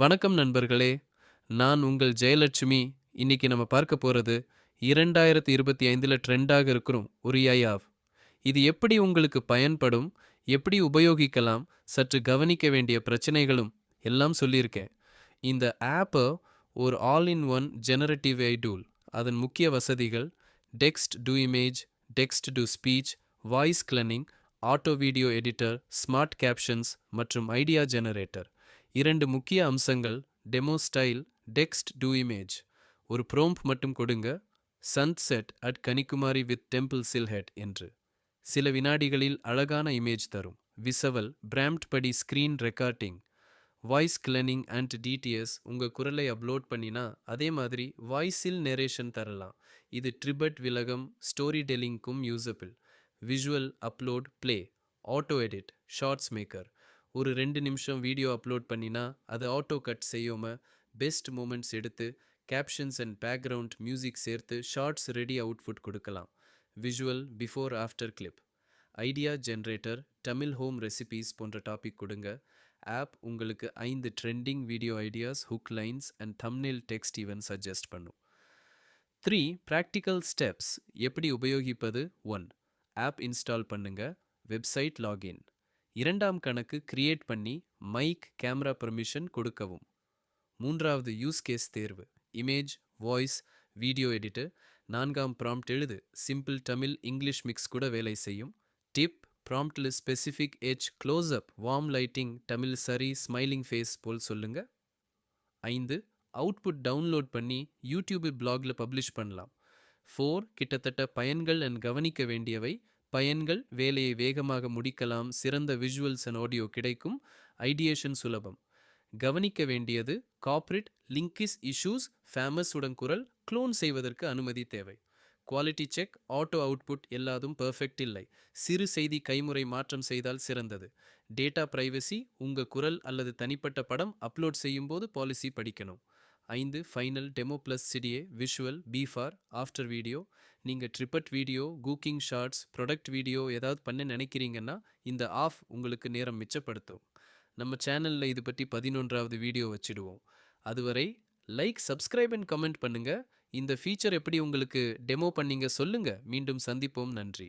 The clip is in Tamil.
வணக்கம் நண்பர்களே. நான் உங்கள் ஜெயலட்சுமி. இன்னைக்கு நம்ம பார்க்க போகிறது இரண்டாயிரத்தி இருபத்தி ஐந்தில் ட்ரெண்டாக இருக்கிறோம் ஒரு ஐயாவ் இது எப்படி உங்களுக்கு பயன்படும்? எப்படி உபயோகிக்கலாம்? சற்று கவனிக்க வேண்டிய பிரச்சனைகளும் எல்லாம் சொல்லியிருக்கேன். இந்த ஆப்பை ஒரு all in one generative AI tool அதன் முக்கிய வசதிகள் text to image text to speech voice cloning auto video editor smart captions மற்றும் ஐடியா ஜெனரேட்டர். இரண்டு முக்கிய அம்சங்கள் demo style text to image ஒரு ப்ரோம்ப் மட்டும் கொடுங்க sunset at Kanyakumari with temple silhouette என்று. சில வினாடிகளில் அழகான இமேஜ் தரும். விசவல் பிராம்ட் படி screen recording voice cloning and TTS உங்கள் குரலை அப்லோட் பண்ணினா அதே மாதிரி வாய்ஸில் நெரேஷன் தரலாம். இது ட்ரிபட் விலகம் story டெல்லிங்க்கும் usable visual upload play auto edit shorts maker ஒரு ரெண்டு நிமிஷம் வீடியோ அப்லோட் பண்ணினா அது ஆட்டோ கட் செய்யாம பெஸ்ட் மூமெண்ட்ஸ் எடுத்து கேப்ஷன்ஸ் அண்ட் பேக்ரவுண்ட் மியூசிக் சேர்த்து ஷார்ட்ஸ் ரெடி அவுட்புட் கொடுக்கலாம். Visual before after clip idea generator Tamil home recipes போன்ற டாபிக் கொடுங்க. ஆப் உங்களுக்கு ஐந்து trending video ideas hook lines and thumbnail text even suggest பண்ணும். த்ரீ ப்ராக்டிக்கல் ஸ்டெப்ஸ் எப்படி உபயோகிப்பது? ஒன் ஆப் இன்ஸ்டால் பண்ணுங்க. வெப்சைட் லாகின் இரண்டாம் கணக்கு கிரியேட் பண்ணி மைக் கேமரா பெர்மிஷன் கொடுக்கவும். மூன்றாவது யூஸ் கேஸ் தேர்வு. இமேஜ் வாய்ஸ் வீடியோ எடிட்டர் நான்காம் ப்ராம்ப்ட் எழுது. சிம்பிள் தமிழ் இங்கிலீஷ் மிக்ஸ் கூட வேலை செய்யும். Tip ப்ராம்ப்டில் specific age close up warm lighting Tamil sari smiling face போல் சொல்லுங்க. ஐந்து அவுட்புட் டவுன்லோட் பண்ணி யூடியூப் பிளாகில் பப்ளிஷ் பண்ணலாம். ஃபோர் கிட்டத்தட்ட பயன்கள் அண்ட் கவனிக்க வேண்டியவை. பயன்கள் வேலையை வேகமாக முடிக்கலாம். சிறந்த விஷுவல்ஸ் அண்ட் ஆடியோ கிடைக்கும். ஐடியேஷன் சுலபம். கவனிக்க வேண்டியது காப்ரிட் லிங்கிஸ் இஷ்யூஸ் ஃபேமஸ் உடன் குரல் க்ளோன் செய்வதற்கு அனுமதி தேவை. குவாலிட்டி செக் ஆட்டோ அவுட்புட் எல்லாதும் பெர்ஃபெக்ட் இல்லை. சிறு செய்தி கைமுறை மாற்றம் செய்தால் சிறந்தது. டேட்டா பிரைவசி உங்கள் குரல் அல்லது தனிப்பட்ட படம் அப்லோட் செய்யும்போது பாலிசி படிக்கணும். ஐந்து final demo plus CTA visual before after video நீங்கள் ட்ரிப்பட் video cooking shorts product video ஏதாவது பண்ண நினைக்கிறீங்கன்னா இந்த ஆஃப் உங்களுக்கு நேரம் மிச்சப்படுத்தும். நம்ம சேனலில் இது பற்றி பதினொன்றாவது வீடியோ வச்சிடுவோம். அதுவரை லைக் சப்ஸ்கிரைப் அண்ட் கமெண்ட் பண்ணுங்க. இந்த ஃபீச்சர் எப்படி உங்களுக்கு டெமோ பண்ணீங்க சொல்லுங்க. மீண்டும் சந்திப்போம். நன்றி.